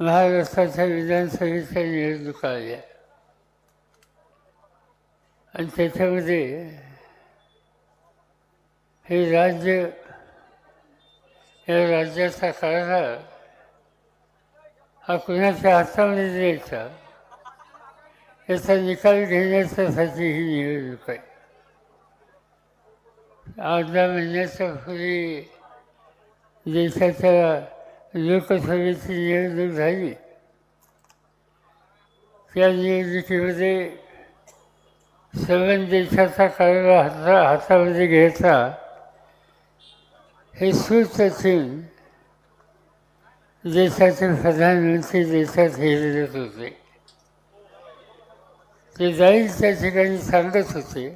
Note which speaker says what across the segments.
Speaker 1: महाराष्ट्राच्या विधानसभेच्या निवडणुका आल्या आणि त्याच्यामध्ये हे राज्य या राज्याचा कारभार हा कुणाच्या हातामध्ये द्यायचा? याचा निकाल घेण्याच्यासाठी ही निवडणूक आहे. अर्धा महिन्याच्या पूर्वी देशाच्या लोकसभेची निवडणूक झाली. त्या निवडणुकीमध्ये सर्व देशाचा कारभार हाता हातामध्ये घ्यायचा हे सुचीन देशाचे प्रधानमंत्री देशात हिरत होते. ते जाईल त्या ठिकाणी सांगत होते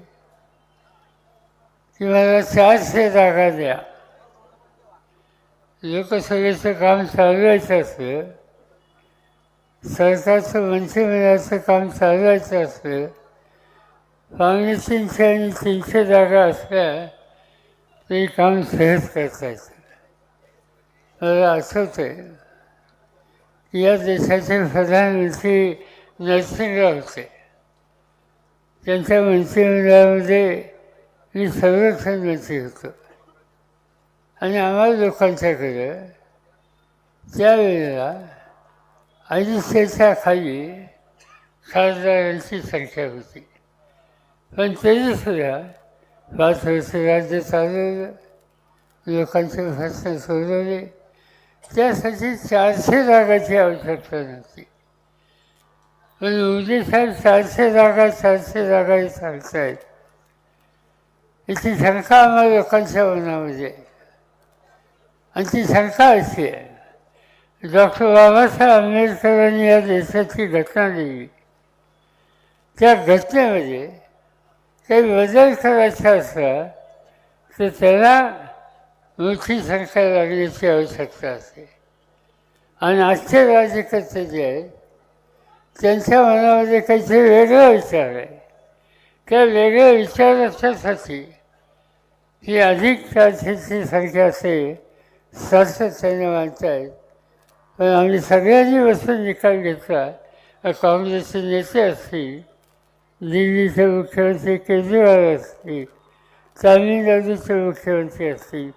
Speaker 1: की मला चारशे जागा द्या. लोकसभेचं काम चालवायचं असलं सरकारचं मंत्रिमंडळाचं काम चालवायचं असलं पावणे आणि तीनशे जागा असल्या ते काम सहज करता येतं मला आठवतं आहे की या देशाचे प्रधानमंत्री नरसिंहराव होते. त्यांच्या मंत्रिमंडळामध्ये मी संरक्षण मंत्री होतो. आणि आम्हाला लोकांच्याकडे त्यावेळेला अडीचशेच्या खाली खासदारांची संख्या होती. पण तरीसुद्धा पाच वर्ष राज्य चालवलं लोकांचे भाषण सोडवले. त्यासाठी चारशे जागाची आवश्यकता नव्हती. पण उदी साहेब चारशे जागा चारशे जागा हे सांगतायत. याची शंका आम्हाला लोकांच्या मनामध्ये आहे. आणि ती शंका अशी आहे डॉक्टर बाबासाहेब आंबेडकरांनी या देशाची घटना दिली त्या घटनेमध्ये काही बदल करायचा असला तर त्याला मोठी संख्या लागण्याची आवश्यकता असते. आणि आजचे राज्यकर्ते जे आहेत त्यांच्या मनामध्ये काहीतरी वेगळा विचार आहे. त्या वेगळ्या विचाराच्यासाठी ही अधिक चारशेची संख्या असेल सातत्याने मानतायत पण आम्ही सगळ्यांनी बसून निकाल घेतला काँग्रेसचे नेते असतील दिल्लीचे मुख्यमंत्री केजरीवाल असतील तामिळनाडूचे मुख्यमंत्री असतील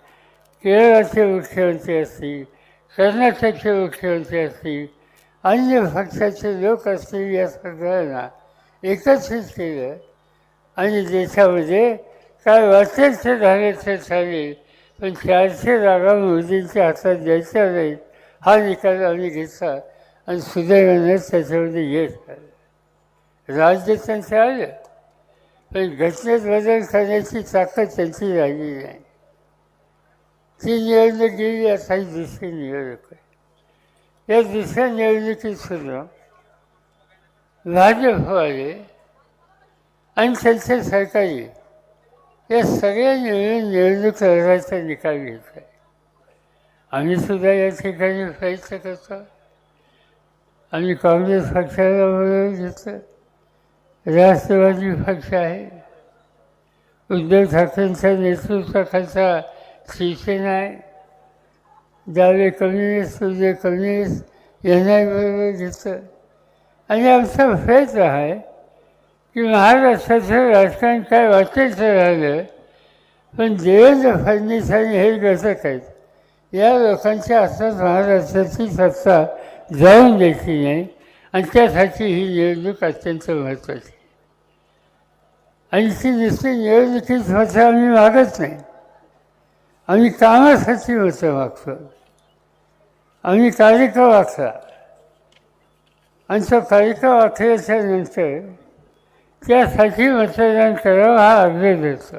Speaker 1: केरळाचे मुख्यमंत्री असतील कर्नाटकचे मुख्यमंत्री असतील अन्य पक्षाचे लोक असतील या सगळ्यांना एकत्रित केलं. आणि देशामध्ये काय वाटेल ते झाले ते झाले पण चारशे जागा मोदींच्या हातात द्यायच्या नाहीत हा निकाल आम्ही घेतला आणि सुदैवाने त्याच्यामध्ये यश आलं. राज्य त्यांचं आलं. पण घटनेत बदल करण्याची ताकद त्यांची राहिली नाही. ती निवडणूक गेली आता ही दुसरी निवडणूक आहे. या दुसऱ्या निवडणुकीत सुद्धा आले आणि त्यांचे सरकारी या सगळ्या निवडून निवडणूक लढवायचा निकाल घेतला आहे. आम्ही सुद्धा या ठिकाणी प्रयत्न करतो आम्ही काँग्रेस पक्षाला बरोबर घेतलं. राष्ट्रवादी पक्ष आहे. उद्धव ठाकरेंच्या नेतृत्वाखालचा शिवसेना आहे. डावे कम्युनिस्ट उद्या कम्युनिस्ट यांनाही बरोबर घेतलं. आणि आमचा प्रयत्न आहे की महाराष्ट्राचं राजकारण काय वाटेचं राहिलं पण देवेंद्र फडणवीस आणि हे घटक आहेत या लोकांच्या हातात महाराष्ट्राची सत्ता जाऊन द्यायची नाही आणि त्यासाठी ही निवडणूक अत्यंत महत्त्वाची. आणि ती नुसती निवडणुकीत मतं आम्ही मागत नाही. आम्ही कामासाठी मतं मागतो. आम्ही कार्यक्रम आखला आणि तो कार्यक्रम आखल्याच्या नंतर त्यासाठी मतदान करावं हा अर्ज देतो.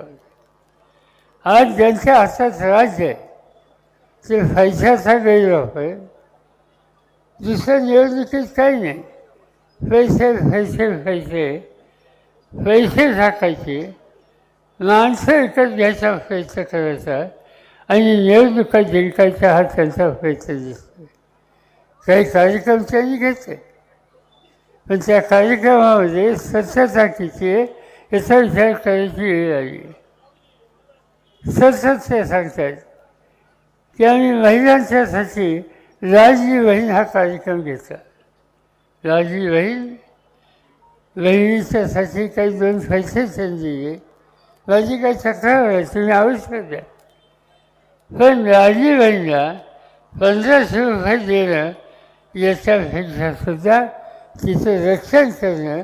Speaker 1: आज ज्यांच्या हातात राज्य आहे ते पैशाचा गैरवापर दुसऱ्या निवडणुकीत काही नाही. पैसे पैसे पैसे पैसे टाकायचे माणसं विकत घ्यायचा प्रयत्न करायचा आणि निवडणुका जिंकायचा हा त्यांचा प्रयत्न दिसतो काही कार्यक्रम त्यांनी घेतले. पण त्या कार्यक्रमामध्ये स्वच्छता याचा विचार करायची वेळ आली. सतत ते सांगतात की आम्ही महिलांच्यासाठी लाडली बहीण हा कार्यक्रम घेतला. लाडली बहीण बहिणीच्यासाठी काही दोन पैसे दिले माझी काही तक्रार आहे तुम्ही आवश्यक द्या. पण लाडली बहिणीला पंधराशे रुपये देणं याच्यापेक्षा सुद्धा तिचं रक्षण करणं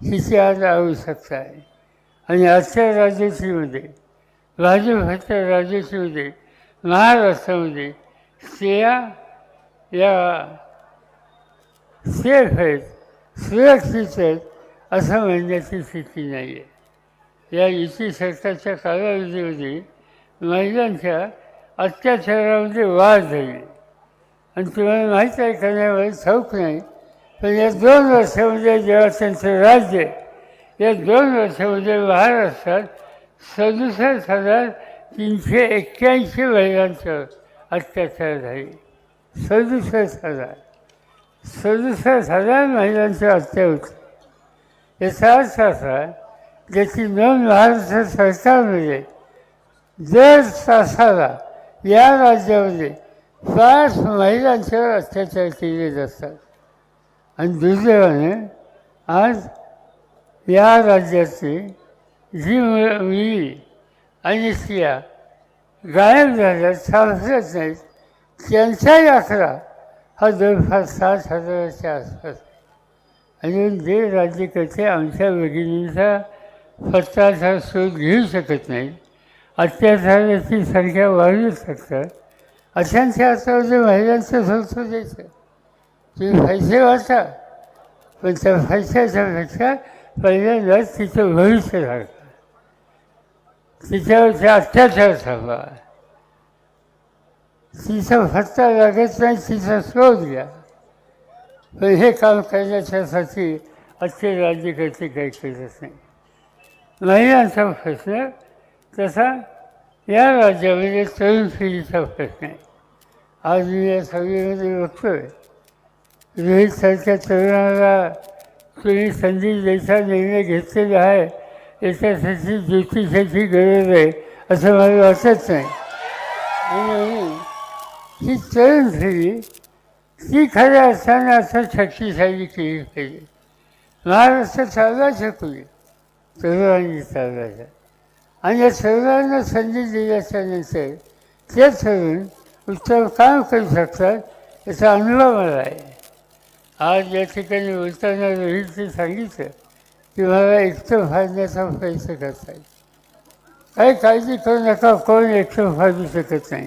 Speaker 1: हिची आज आवश्यकता आहे. आणि आजच्या राजश्रीमध्ये भाजपच्या राजश्रीमध्ये महाराष्ट्रामध्ये स्त्रिया या सेफ आहेत सुरक्षित आहेत असं म्हणण्याची स्थिती नाही आहे या युती सरकारच्या कालावधीमध्ये महिलांच्या अत्याचारामध्ये वाढ झाली. आणि तुम्हाला माहीत आहे का ठाऊक नाही. पण या दोन वर्षामध्ये जेव्हा त्यांचं राज्य या दोन वर्षामध्ये महाराष्ट्रात सदुसष्ट हजार तीनशे एक्क्याऐंशी महिलांचं अत्याचार झाले. सदुसष्ट हजार. सदुसष्ट हजार महिलांच्या हत्या होती. याचा अर्थ असा ज्याची नोंद महाराष्ट्र सरकारमध्ये दर तासाला या राज्यामध्ये पाच महिलांच्यावर अत्याचार केले जातात. आणि दुर्दैवाने आज या राज्याची जी मुली आणि स्त्रिया गायब झाल्या सापडत नाहीत त्यांचा आकडा हा जवळपास सात हजाराच्या आसपास आणि जे राज्यकर्ते आमच्या भगिनींचा पत्ताचा शोध घेऊ शकत नाहीत अत्याचाराची संख्या वाढू शकतात अशांच्या हातामध्ये महिलांचं संस्था द्यायचं तुम्ही पैसे वाचा पण त्या पैशाच्या पेक्षा पहिल्यांदाच तिचं भविष्य झालं. तिच्यावरचे अत्याचार थांबा तिचा फत्ता लागत नाही तिचा शोध घ्या. पण हे काम करण्याच्यासाठी आजचे राज्यकर्ते काही करत नाही. महिलांचा प्रश्न तसा या राज्यामध्ये तरुण पिढीचा प्रश्न आहे. आज मी या सगळीमध्ये बघतोय. रोहितसारख्या तरुणाला तुम्ही संधी द्यायचा निर्णय घेतलेला आहे याच्यासाठी ज्योतिषाची गरज आहे असं मला वाटत नाही. आणि ही तरुण पिढी ती खऱ्या असताना असं शक्तिशाली केली पाहिजे. महाराष्ट्र चालवायचा शकूया तरुणांनी चालवायचा आणि या तरुणांना संधी दिल्याच्या नंतर ते तरुण उत्तम काम करू शकतात याचा अनुभव मला आहे. आज या ठिकाणी बोलताना रोहितने सांगितलं की मला एकटं फाडण्याचा प्रयत्न करता येईल काही काळजी करू नका कोण एकटं फाडू शकत नाही.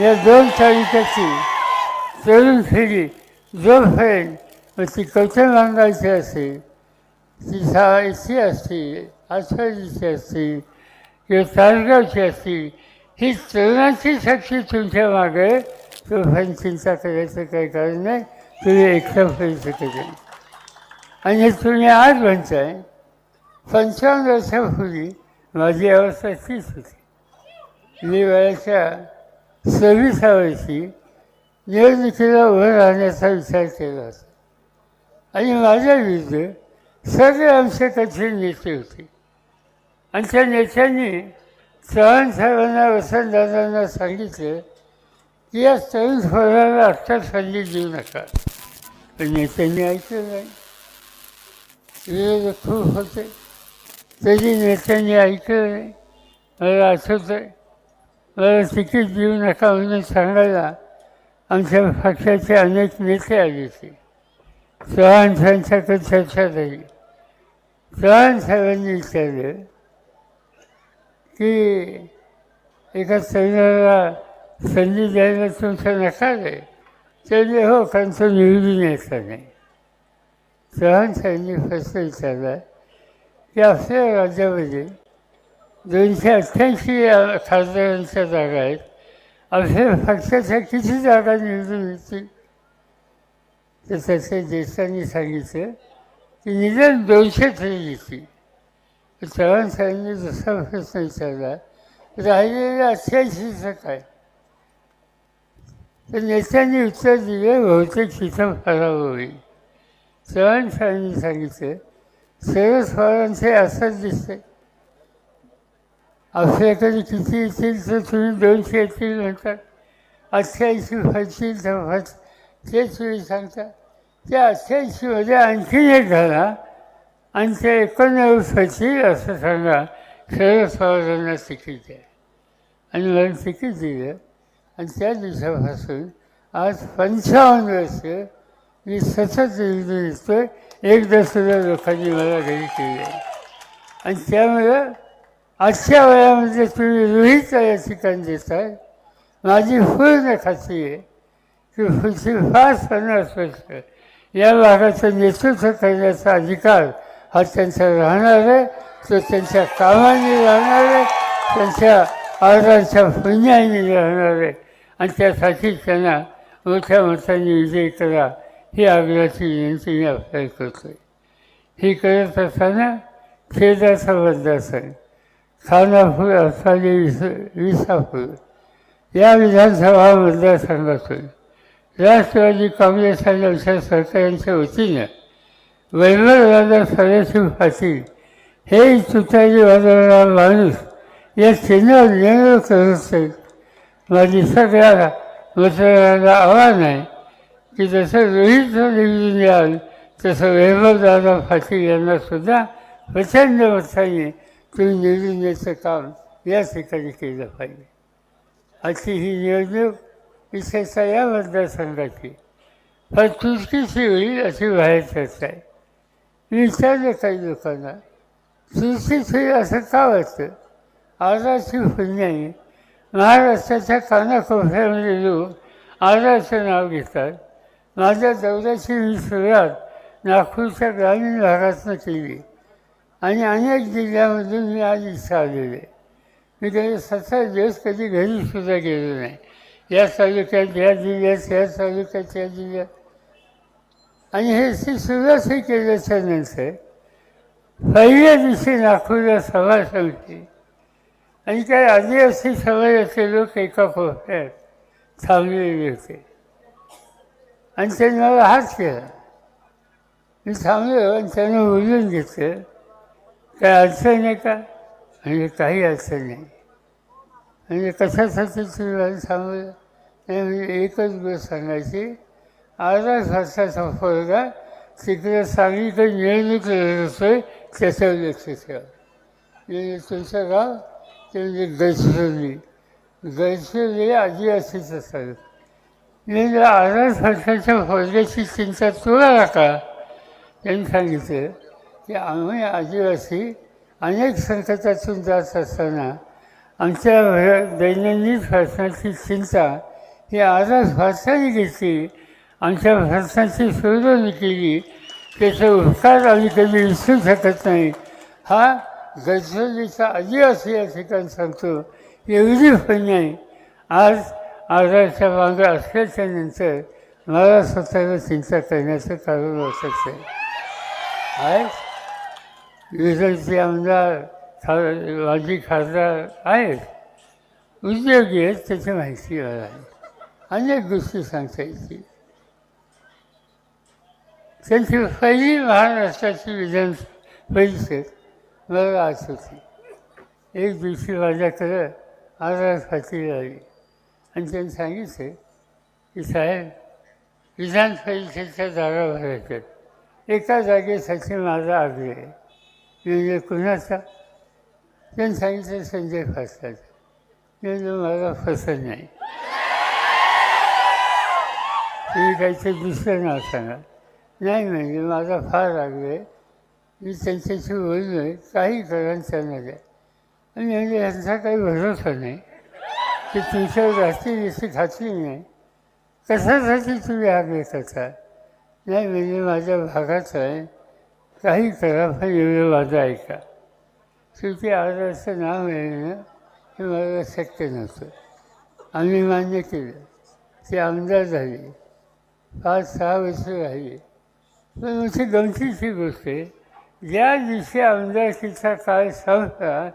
Speaker 1: या दोन तारीखाची तरुण जो जोपर्यंत मग ती कवठेमंगालची असेल ती सावायची असतील आठवडीची असतील किंवा तासगावची असतील ही तरुणाची शक्ती तुमच्या मागे तोपर्यंत चिंता करायचं काही कारण नाही. तुम्ही एकटं करू आणि हे तुम्ही आज म्हणताय पंचावन्न वर्षापूर्वी माझी अवस्था तीच होती. मी वयाच्या सव्वीसा वर्षी निवडणुकीला उभं राहण्याचा विचार केला होता. आणि माझ्या विरुद्ध सगळे आमचे कठीण नेते होते. आणि त्या नेत्यांनी चव्हाण साहेबांना वसंतदादांना सांगितलं या तरुण पोराला आत्ता संधी देऊ नका. पण नेत्यांनी ऐकलं नाही. विरोध खूप होते तरी नेत्यांनी ऐकलं नाही. मला आठवतं आहे मला तिकीट देऊ नका म्हणून सांगायला आमच्या पक्षाचे अनेक नेते आले होते. चव्हाण साहेबांच्याकडे चर्चा झाली. चव्हाण साहेबांनी विचारलं की एका तरुणाला संधी द्यायला तुमचा नकार आहे त्यांनी हो कारण तो निवडून यायचा नाही चव्हाण साहेबांनी प्रश्न विचारला की आपल्या राज्यामध्ये दोनशे अठ्ठ्याऐंशी खासदारांच्या जागा आहेत. आपल्या पक्षाच्या किती जागा निवडून येतील? तर त्याच्या ज्येष्ठांनी सांगितलं की निदान दोनशे तरी येतील. चव्हाण साहेबांनी दुसरा प्रश्न विचारला राहिलेल्या अठ्ठ्याऐंशीचं काय? तर नेत्यांनी उत्तर दिले बहुतेक तिथं पराभव होईल चव्हाण साहेबांनी सांगितलं. शरद पवारांचे असंच दिसते. आपल्याकडे किती येतील तर तुम्ही दोनशे येतील म्हणतात. अठ्ठ्याऐंशी फसतील तर फस ते तुम्ही सांगतात त्या अठ्ठ्याऐंशीमध्ये आणखीन एक झाला. आणि ते एकोणनव्वद फसतील असं सांगा. शरद पवारांना तिकीट आहे आणि मला तिकीट दिलं. आणि त्या दिवसापासून आज पंचावन्न वर्ष मी सतत निवडून येतोय एकदा सुद्धा लोकांनी मला घरी केली आहे आणि त्यामुळं आजच्या वयामध्ये तुम्ही रोहित या ठिकाणी देताय माझी पूर्ण खात्री आहे की पुढची पाच पन्नास वर्ष या भागाचं नेतृत्व करण्याचा अधिकार हा त्यांचा राहणार आहे तो त्यांच्या कामाने राहणार आहे त्यांच्या आजारच्या पुण्याने राहणार आहे आणि त्यासाठी त्यांना मोठ्या मताने विजय करा ही आग्रहाची विनंती मी आपल्याला करतो ही करत असताना खेदाचा मतदारसंघ खानापूर असाली विस विसापूर या विधानसभा मतदारसंघातून राष्ट्रवादी काँग्रेस आणि आमच्या सरकारांच्या वतीनं वैभवराजा सदाशिव पाटील हे तुतारी वादळाला माणूस या चिन्हावर निर्णय करत आहेत. माझी निसर्गाला मतदारांना आव्हान आहे की जसं रोहित निवडून याल तसं वैभवदादा पाटील यांनासुद्धा प्रचंड मताने तुम्ही निवडून याचं काम या ठिकाणी केलं पाहिजे. अशी ही निवडणूक विशेषतः या मतदारसंघाची फार चुटकीची होईल अशी बाहेर चर्चा आहे. मी विचारलं काही लोकांना चुटकीच असं का वाटतं? आजाची फुल नाही महाराष्ट्राच्या कानाकोपऱ्यामध्ये येऊन आजारचं नाव घेतात. माझ्या दौऱ्याची मी सुरुवात नागपूरच्या ग्रामीण भागातनं केली. आणि अनेक जिल्ह्यामधून मी आज इथं आलेलो मी कधी सतरा दिवस कधी घरीसुद्धा गेलो नाही. या तालुक्यात या जिल्ह्यात या तालुक्यात या जिल्ह्यात. आणि हे ती सुरुवातही केल्याच्यानंतर पहिल्या दिवशी नागपूरला सभा संपली. आणि काही आदिवासी असे लोक एका कोपऱ्यात थांबलेले होते आणि त्यांनी मला हात केला मी थांबलो आणि त्यांना बोलून घेतलं काय अडचण आहे का म्हणजे काही अडचण नाही म्हणजे कशासाठी तुम्ही मला सांगलं नाही म्हणजे एकच गोष्ट सांगायची अर्धा तासाचा फरगा तिकडे सांगलीकडे निवडणूक लढत असतोय त्याच्यावर लक्ष ठेवा म्हणजे तुमचं गाव ते म्हणजे गैसरली गैसरली आदिवासीच असतात म्हणजे अर्धा वर्षाच्या पोरग्याची चिंता तुला नका. त्यांनी सांगितलं की आम्ही आदिवासी अनेक संकटातून जात असताना आमच्या दैनंदिन प्रश्नाची चिंता ही आजच भारताने घेतली. आमच्या भारताची सोडवणी केली. त्याचा उपकार आम्ही कधी विसरू शकत नाही. हा गडचिरोलीचा आदिवासी या ठिकाणी सांगतो एवढी पण नाही आज आजारच्या मागं असल्याच्या नंतर मला स्वतःला चिंता करण्याचं कारण वाटत आहे. आहेत विरोधी आमदार खा माजी खासदार आहेत. उद्योगी आहेत त्याची माहिती मला आहे. अनेक गोष्टी सांगता येतील. त्यांची पहिली महाराष्ट्राची विधान परिषद मला होती. एक दिवशी माझ्याकडं आजार फाटी आली आणि त्यांनी सांगितले की साहेब विधान परिषदेच्या जागा भरायच्यात. एका जागेसाठी माझा आग्रह आहे. म्हणजे कुणाचा? त्यांनी सांगितलं संजय फासलाचा. म्हणजे मला पसंत नाही. तुम्ही काहीतरी दुसरं नाव सांगा. नाही म्हणजे माझा फार आग्रह आहे. मी त्यांच्याशी बोललो आहे काही करा त्यांना द्या आणि म्हणजे यांचा काही भरोसा नाही. की तुमच्यावर जास्ती याची खात्री नाही. कशासाठी तुम्ही आग्रह होता? नाही म्हणजे माझ्या भागाचं आहे. काही करा पण एवढं माझं ऐका. शेवटी आजारचं नाव येणं हे मला शक्य नव्हतं. आम्ही मान्य केलं. ते आमदार झाले. पाच सहा वर्ष राहिले. पण मोठी गमतीची गोष्ट आहे. ज्या दिवशी आमदारकीचा काळ संपला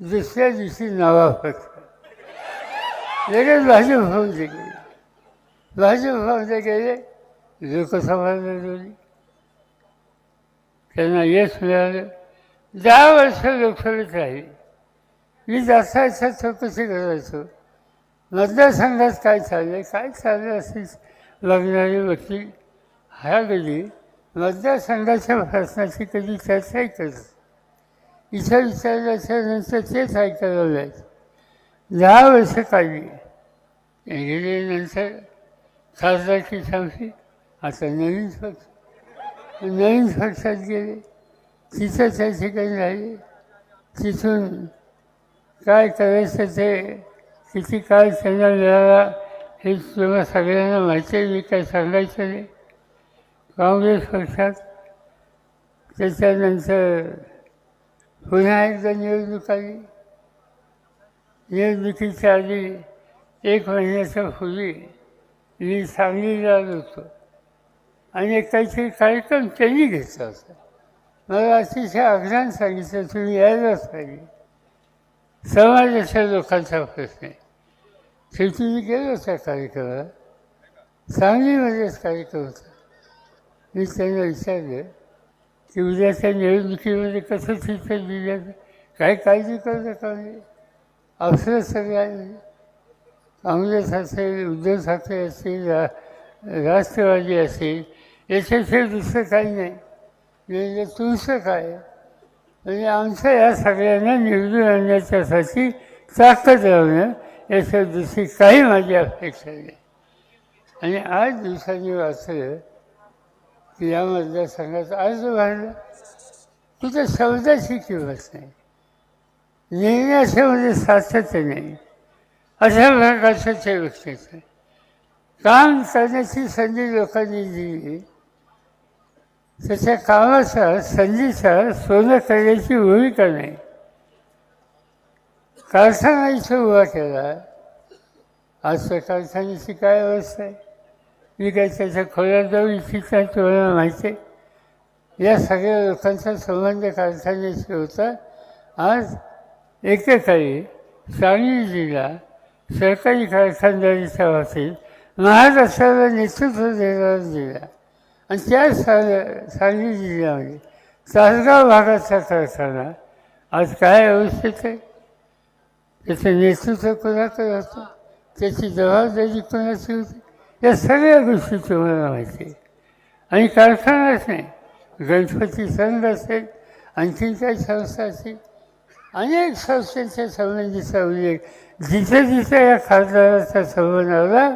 Speaker 1: दुसऱ्या दिवशी नवा फक्त लगेच भाजप होऊन गेले. भाजप होऊन गेले लोकसभा लढवली त्यांना यश मिळालं. दहा वर्ष लोकसभेत राहिली. मी जास्त चौकशी करायचो. मतदारसंघात काय चाललं काय चाललं असेल बघणारे वकील हा गेली मतदारसंघाच्या प्रश्नाची कधी चर्चाही करत इथं विचारल्याच्यानंतर तेच ऐकायला मिळायचं दहा वर्ष काढली. गेल्यानंतर खासदारची संपली. आता नवीन पक्ष. नवीन पक्षात गेले. तिथं त्या ठिकाणी राहिले. तिथून काय करायचं ते किती काळ त्यांना मिळाला हे तुम्हाला सगळ्यांना माहिती आहे. मी काय सांगायचं नाही. काँग्रेस पक्षात त्याच्यानंतर पुन्हा एकदा निवडणूक आली निवडणुकीच्या आधी एक महिन्याच्या पूर्वी मी सांगलीला आलो होतो. आणि काहीतरी कार्यक्रम त्यांनी घेतला होता. मला अतिशय आग्रहान सांगितलं तुम्ही यायलाच पाहिजे. समाजाच्या लोकांचा प्रश्न आहे. शेवटी मी गेलो त्या कार्यक्रमाला. सांगलीमध्येच कार्यक्रम होता. मी त्यांना विचारलं की उद्या त्या निवडणुकीमध्ये कसं चित्र दिलं? काय काळजी करू का नाही अवसर सगळे आले काँग्रेस असेल उद्धव ठाकरे असतील रा राष्ट्रवादी असेल याच्याशिवाय दुसरं काही नाही. म्हणजे तुमचं काय? म्हणजे आमचं या सगळ्यांना निवडून आणण्याच्यासाठी ताकद लावणं याच्या दुसरी काही माझी अपेक्षा नाही. आणि आज दिवसांनी वाचलं या मतदारसंघाचा अर्ज भरला तिथं शब्दाची किंमत नाही निर्णयाच्यामध्ये म्हणजे सातत्य नाही. अशा प्रकारचं ते व्यक्तीचं काम करण्याची संधी लोकांनी दिली. त्याच्या कामाचा संधीचा सोनं करण्याची भूमिका नाही. कारखाना इथं उभा केला. आज त्या कारखान्याची काय अवस्था आहे? मी काही त्याच्या खोल्यात जाऊ इच्छित नाही तुम्हाला माहिती आहे. या सगळ्या लोकांचा संबंध कारखान्याशी होता. आज एकेकाळी सांगली जिल्हा सरकारी कारखानदारीच्या बाबतीत महाराष्ट्राला नेतृत्व देणारा जिल्हा. आणि त्या सा सांगली जिल्ह्यामध्ये तासगाव भागाचा कारखाना आज काय अवस्थेत आहे? त्याचं नेतृत्व कोणाकडे होतं त्याची जबाबदारी कोणाची होती? या सगळ्या गोष्टी तुम्हाला माहिती आहे. आणि कारखानाच नाही गणपती संघ असेल आणखीन काही संस्था असतील अनेक संस्थांच्या संबंधीचा उल्लेख जिथे जिथे या खासदाराचा संबंध आला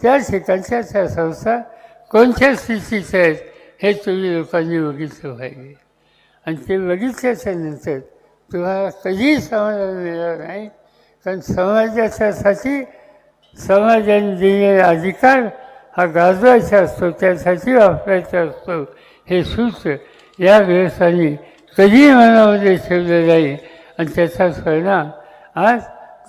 Speaker 1: त्या ठिकाणच्या त्या संस्था कोणत्या स्थितीच्या आहेत हे तुम्ही लोकांनी बघितलं पाहिजे. आणि ते बघितल्याच्या नंतर तुम्हाला कधीही समाधान मिळणार नाही कारण समाजाच्यासाठी समाजाने दिलेला अधिकार हा गाजवायचा असतो त्यासाठी वापरायचा असतो. हे सूत्र या व्यवसायाने कधीही मनामध्ये ठेवलं नाही आणि त्याचा परिणाम आज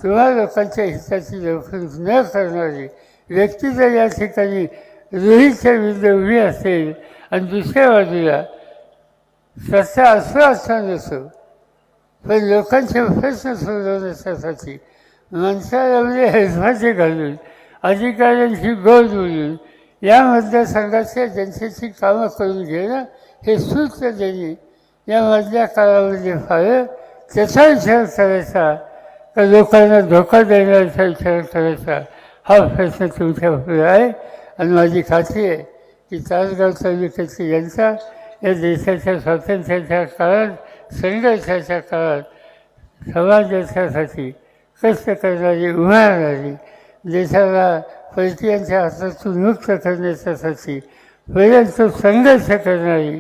Speaker 1: किंवा लोकांच्या हिताची लवकर न करणारी व्यक्ती जर या ठिकाणी रोहितच्या विरुद्ध उभी असेल आणि दुसऱ्या बाजूला सत्ता असो असं नसो पण लोकांचे प्रश्न सोडवण्यासाठी माणसाला म्हणजे हेजमाचे घालून अधिकाऱ्यांशी गळ बोलून या मतदारसंघाच्या जनतेची कामं करून घेणं हे सूत्र त्यांनी या मधल्या काळामध्ये फाळलं त्याचा विचार करायचा. का लोकांना धोका देण्याचा विचार करायचा. हा प्रश्न तुमच्यापुढे आहे. आणि माझी खात्री आहे की तासगाव तालुक्याची जनता या देशाच्या स्वातंत्र्याच्या काळात संघर्षाच्या काळात समाजाच्यासाठी कष्ट करणारी उभारणारी देशाला परकीयांच्या हातातून मुक्त करण्याच्यासाठी पर्यंत संघर्ष करणारी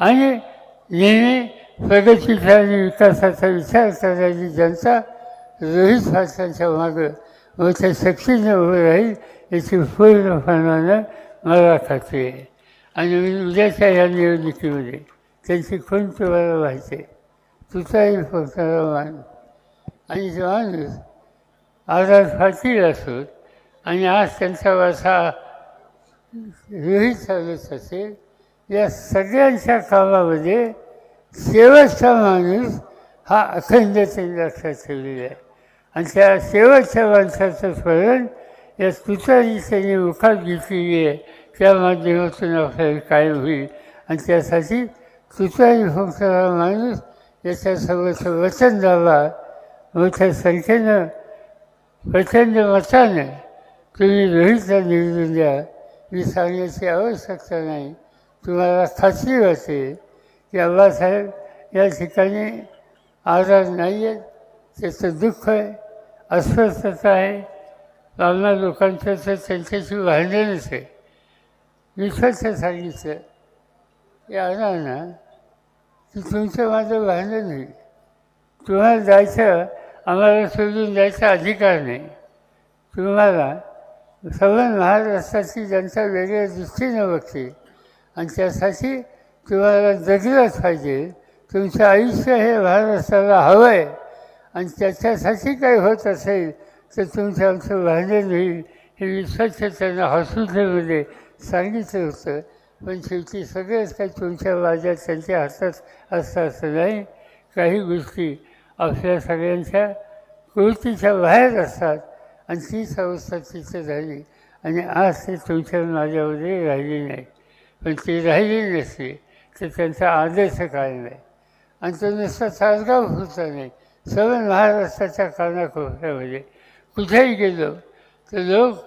Speaker 1: आणि नेहमी प्रगतीचा आणि विकासाचा विचार करणारी जनता रोहित भाषांच्या मागं मोठ्या शक्तीने उभं राहील याची पूर्णपणानं मला खात्री आहे आणि मी उद्याच्या या निवडणुकीमध्ये त्यांची खून तुम्हाला माहिती आहे. तुझाही फक्त मान आणि जो माणूस फाटील असोत आणि आज त्यांचा वासा विहित चालत असेल या सगळ्यांच्या कामामध्ये शेवटचा माणूस हा अखंडतेने लक्षात ठेवलेला आहे. आणि त्या शेवटच्या माणसाचं स्मरण या तुतारी त्यांनी मुखात घेतलेली आहे. त्या माध्यमातून आपल्याला कायम होईल? आणि त्यासाठी तुतारी फुंकणारा माणूस याच्यासोबत वचन द्यावा. मोठ्या संख्येनं प्रचंड मताने तुम्ही रोहितला निवडून द्या. ही सांगण्याची आवश्यकता नाही. तुम्हाला खात्री वाटेल की आबासाहेब या ठिकाणी आजार नाही आहेत त्याचं दुःख आहे अस्वस्थता आहे. आम्हा लोकांचं तर त्यांच्याशी भांडणच आहे. मी स्वच्छ सांगितलं की आणा ना की तुमचं माझं भांडण नाही तुम्हाला जायचं आम्हाला सोडून जायचा अधिकार नाही. तुम्हाला सवन महाराष्ट्राची जनता वेगळ्या दृष्टीनं बघते. आणि त्यासाठी तुम्हाला जगलंच पाहिजे. तुमचं आयुष्य हे महाराष्ट्राला हवं आहे आणि त्याच्यासाठी काही होत असेल तर तुमचं आमचं भांडण होईल हे मी स्वच्छ त्यांना हॉस्पिटलमध्ये सांगितलं होतं. पण शेवटी सगळेच काही तुमच्या माझ्या त्यांच्या हातात असतं असं नाही. काही गोष्टी आपल्या सगळ्यांच्या कृतीच्या बाहेर असतात. आणि ती संस्था तिथे झाली आणि आज ते तुमच्या माझ्यामध्ये राहिली नाही. पण ती राहिली नसली तर त्यांचा आदेश काय नाही आणि तो नुसता तासगाव होता नाही. सर्व महाराष्ट्राच्या कानाकोपऱ्यामध्ये. कुठेही गेलो तर लोक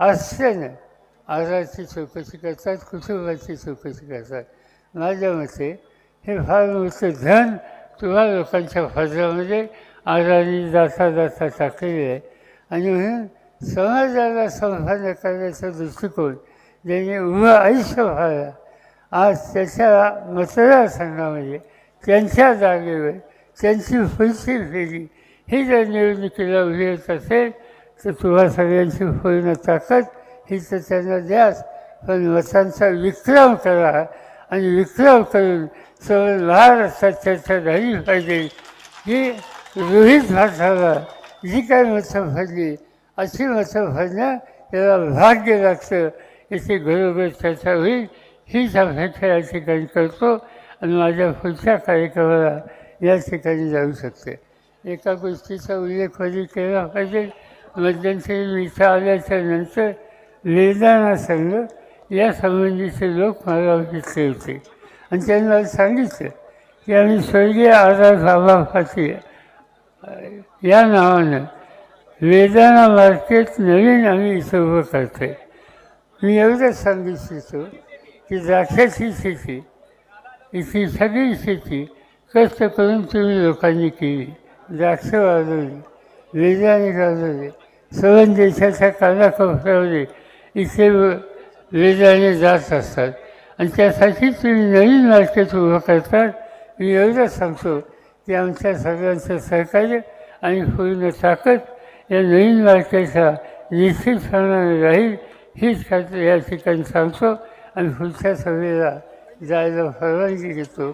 Speaker 1: आश्चर्यानं आजाराची चौकशी करतात कुटुंबाची चौकशी करतात. माझ्या मते हे फार मोठं धन किंवा लोकांच्या फजरामध्ये आजारी जाता जाता टाकलेली आहे आणि म्हणून समाजाला संभाव्य करण्याचा दृष्टिकोन ज्याने उभं आयुष्य व्हायला आज त्याच्या मतदारसंघामध्ये त्यांच्या जागेवर त्यांची पुढची फेरी ही जर निवडणुकीला उभी येत असेल तर तुम्हा सगळ्यांची पूर्ण ताकद ही तर त्यांना द्याच. पण मतांचा विक्रम करा. आणि विक्रम करून सर्व महाराष्ट्रात चर्चा झाली पाहिजे. ही रोहित भाषाला जी काय मतं भरली अशी मतं भरणं त्याला भाग्य लागतं. याची घरोघर चर्चा होईल हीच अपेक्षा या ठिकाणी करतो आणि माझ्या पुढच्या कार्यक्रमाला या ठिकाणी जाऊ शकते. एका गोष्टीचा उल्लेख कधी केला पाहिजे? मध्यंतरी मिठा आल्याच्यानंतर वेदाना संघ या संबंधीचे लोक मला भेटले होते. आणि त्यांना सांगितलं की आम्ही स्वर्गीय आधार बाबा या नावानं वेदाना मार्केट नवीन आम्ही इथं उभं करतो आहे मी एवढंच सांगू इच्छितो की द्राक्षाची शेती इथली सगळी शेती कष्ट करून तुम्ही लोकांनी केली. द्राक्ष वाजवली वेदाने गाजवले सवन देशाच्या कानाकोपऱ्यामध्ये इथे वेगाने जात असतात. आणि त्यासाठी तुम्ही नवीन मार्केट उभं करतात. मी एवढंच सांगतो की आमच्या सगळ्यांचं सहकार्य आणि पूर्ण ताकद या नवीन मार्केटला निश्चितपणाने राहील हीच खात्री या ठिकाणी सांगतो आणि पुढच्या सभेला जायला परवानगी घेतो